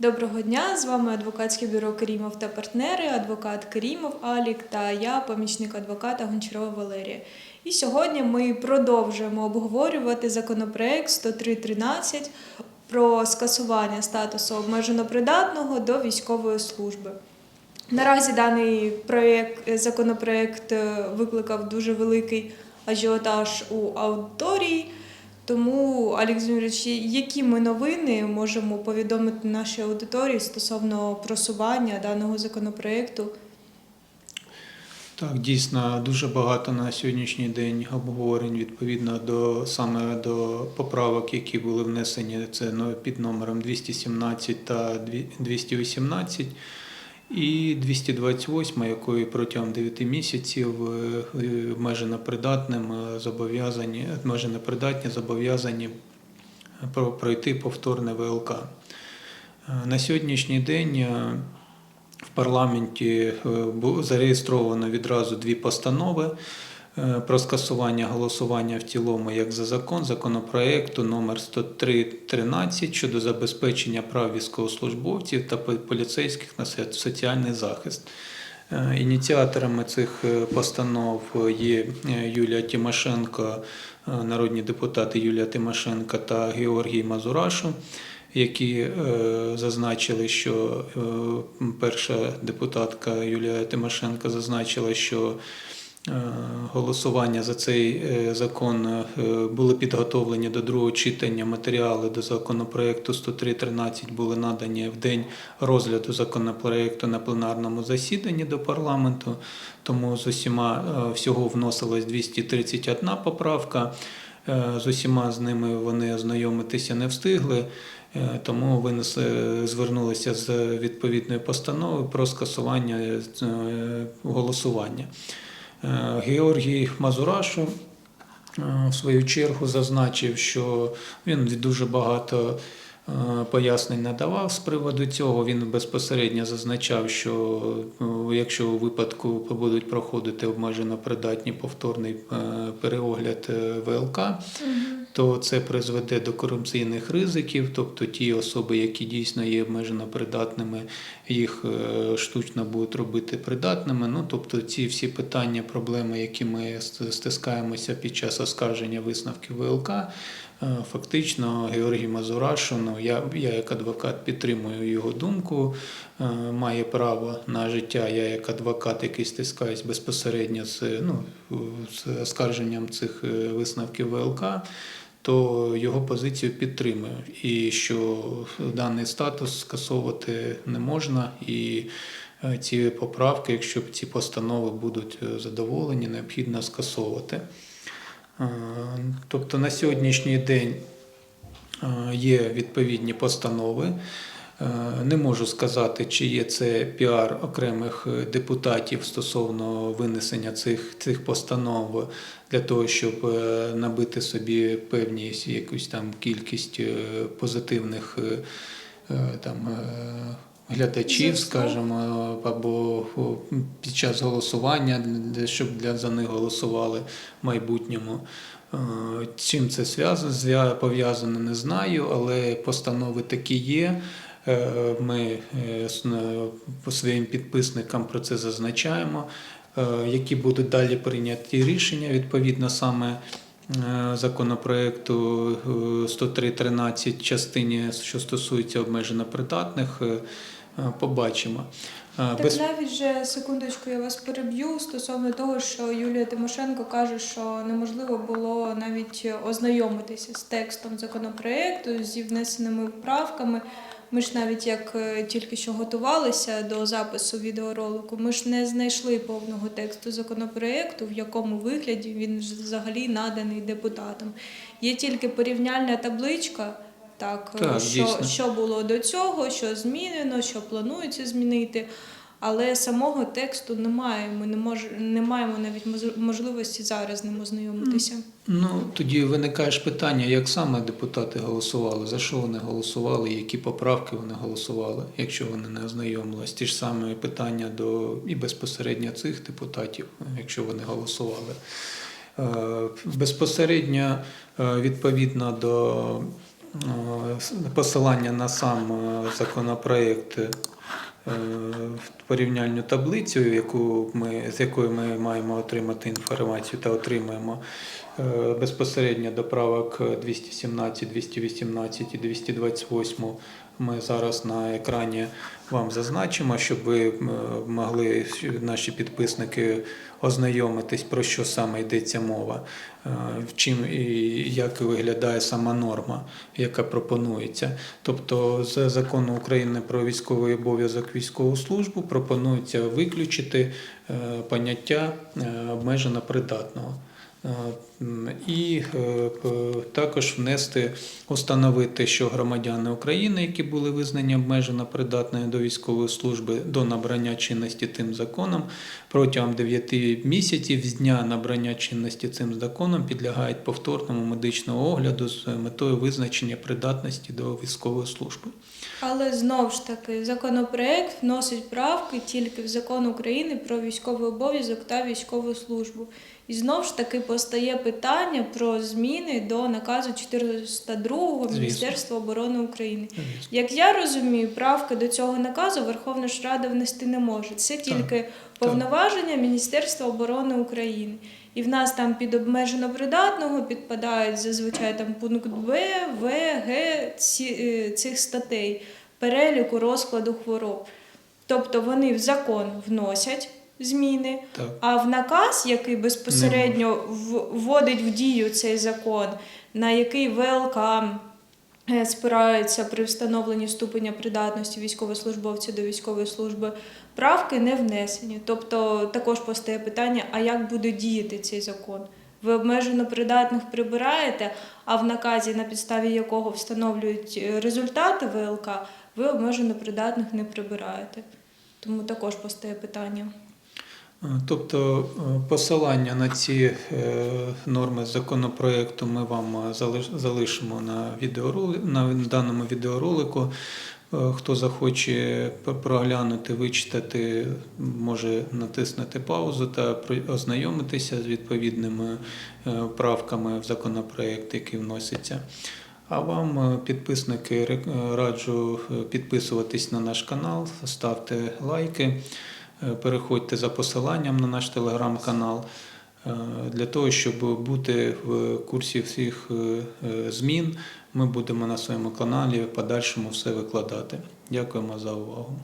Доброго дня! З вами адвокатське бюро Керімов та партнери, адвокат Керімов Алік та я, помічник адвоката Гончарова Валерія. І сьогодні ми продовжуємо обговорювати законопроект 103.13 про скасування статусу обмежено придатного до військової служби. Наразі даний проєкт, законопроект е, викликав дуже великий ажіотаж у аудиторії. Тому, Олег Змірович, які ми новини можемо повідомити нашій аудиторії стосовно просування даного законопроекту? Так, дійсно, дуже багато на сьогоднішній день обговорень відповідно до саме до поправок, які були внесені. Це ну, під номером 217 та 218. І 228, якої протягом 9 місяців майже непридатним обмежено придатним е, зобов'язані, обмежено придатні зобов'язані пройти повторне ВЛК. Е, На сьогоднішній день е, в парламенті е, зареєстровано відразу дві постанови е, про скасування голосування в цілому як за закон законопроекту номер 103.13 щодо забезпечення прав військовослужбовців та поліцейських на соціальний захист. Е, Ініціаторами цих е, постанов є е, Юлія Тимошенко, е, народні депутати Юлія Тимошенко та Георгій Мазурашу, які е, зазначили, що е, перша депутатка Юлія Тимошенко зазначила, що е, голосування за цей е, закон е, були підготовлені до другого читання. Матеріали до законопроекту 103.13 були надані в день розгляду законопроекту на пленарному засіданні до парламенту. Тому з усіма е, всього вносилось 231 поправка. Е, З усіма з ними вони ознайомитися не встигли. Е, Тому винесли, звернулися з відповідною постановою про скасування е, голосування. Е, Георгій Мазурашу е, в свою чергу зазначив, що він дуже багато пояснень надавав з приводу цього. Він безпосередньо зазначав, що е, якщо у випадку будуть проходити обмежено придатні повторний е, переогляд е, ВЛК, то це призведе до корупційних ризиків, тобто ті особи, які дійсно є обмежено придатними, їх е, штучно будуть робити придатними. Ну тобто ці всі питання, проблеми, які ми стискаємося під час оскарження висновків ВЛК. Е, Фактично, Георгій Мазурашу, ну я, я як адвокат підтримую його думку, е, має право на життя. Я як адвокат, який стискаюсь безпосередньо з, ну, з оскарженням цих е, висновків ВЛК то його позицію підтримую. І що даний статус скасовувати не можна, і ці поправки, якщо ці постанови будуть задоволені, необхідно скасовувати. Е, Тобто на сьогоднішній день е, є відповідні постанови. Е, Не можу сказати, чи є це піар окремих депутатів стосовно винесення цих, цих постанов для того, щоб набити собі певні якусь там кількість позитивних там. Глядачів, скажімо, або під час голосування, щоб для за них голосували в майбутньому. Е, Чим це зв'язано, пов'язано, не знаю, але постанови такі є. Е, Ми е, по своїм підписникам про це зазначаємо. Які будуть далі прийняті рішення відповідно саме законопроекту е, 103.13 частині, що стосується обмежено придатних, побачимо. Е, Так без- навіть же секундочку, я вас переб'ю стосовно того, що Юлія Тимошенко каже, що неможливо було навіть ознайомитися з текстом законопроекту зі внесеними правками. Ми ж навіть як е, тільки що готувалися до запису відеоролику, ми ж не знайшли повного тексту законопроекту, в якому вигляді він взагалі наданий депутатам. Є тільки порівняльна табличка. Так, Так, що, дійсно. що було до цього, що змінено, що планується змінити. Але самого тексту немає. Ми не мож, не маємо навіть можливості зараз з ним ознайомитися. Ну, тоді виникає ж питання, як саме депутати голосували, за що вони голосували, які поправки вони голосували, якщо вони не ознайомились. Ті ж саме питання до і безпосередньо цих депутатів, якщо вони голосували. Е, Безпосередньо е, відповідно до посилання на сам е, законопроект е, в порівняльну таблицю, яку ми, з якою ми маємо отримати інформацію та отримуємо е, безпосередньо до правок 217, 218 і 228 ми зараз на екрані вам зазначимо, щоб ви е, могли наші підписники ознайомитись, про що саме йдеться мова, е, чим і як виглядає сама норма, яка пропонується. Тобто, з закону України про військовий обов'язок військову службу пропонується виключити е, поняття обмежено придатного. Е, І е, також внести, установити, що громадяни України, які були визнані обмежено придатними до військової служби до набрання чинності тим законом, протягом 9 місяців з дня набрання чинності цим законом підлягають повторному медичному огляду з метою визначення придатності до військової служби. Але знову ж таки, законопроект вносить правки тільки в закон України про військовий обов'язок та військову службу. І знову ж таки постає питання про зміни до наказу 402 Звісно. Міністерства оборони України. Як я розумію, правки до цього наказу Верховна ж Рада внести не може. Це тільки повноваження Міністерства оборони України. І в нас там під обмежено придатного підпадають зазвичай там пункт Б, В, Г ці, е, цих статей переліку розкладу хвороб. Тобто вони в закон вносять зміни, Так. а в наказ, який безпосередньо вводить в дію цей закон, на який ВЛК е, спираються при встановленні ступеня придатності військовослужбовця до військової служби, правки не внесені. Тобто також постає питання, а як буде діяти цей закон? Ви обмежено придатних прибираєте, а в наказі, на підставі якого встановлюють е, результати ВЛК, ви обмежено придатних не прибираєте. Тому також постає питання. Тобто е, посилання на ці е, норми законопроекту ми вам е, залишимо на відеороли, на даному відеоролику. Хто захоче проглянути, вичитати, може натиснути паузу та ознайомитися з відповідними правками в законопроект, які вносяться. А вам, підписники, раджу підписуватись на наш канал, ставте лайки. Е, Переходьте за посиланням на наш телеграм-канал е, для того, щоб бути в курсі всіх е, змін. Ми будемо на своєму каналі в подальшому все викладати. Дякуємо за увагу.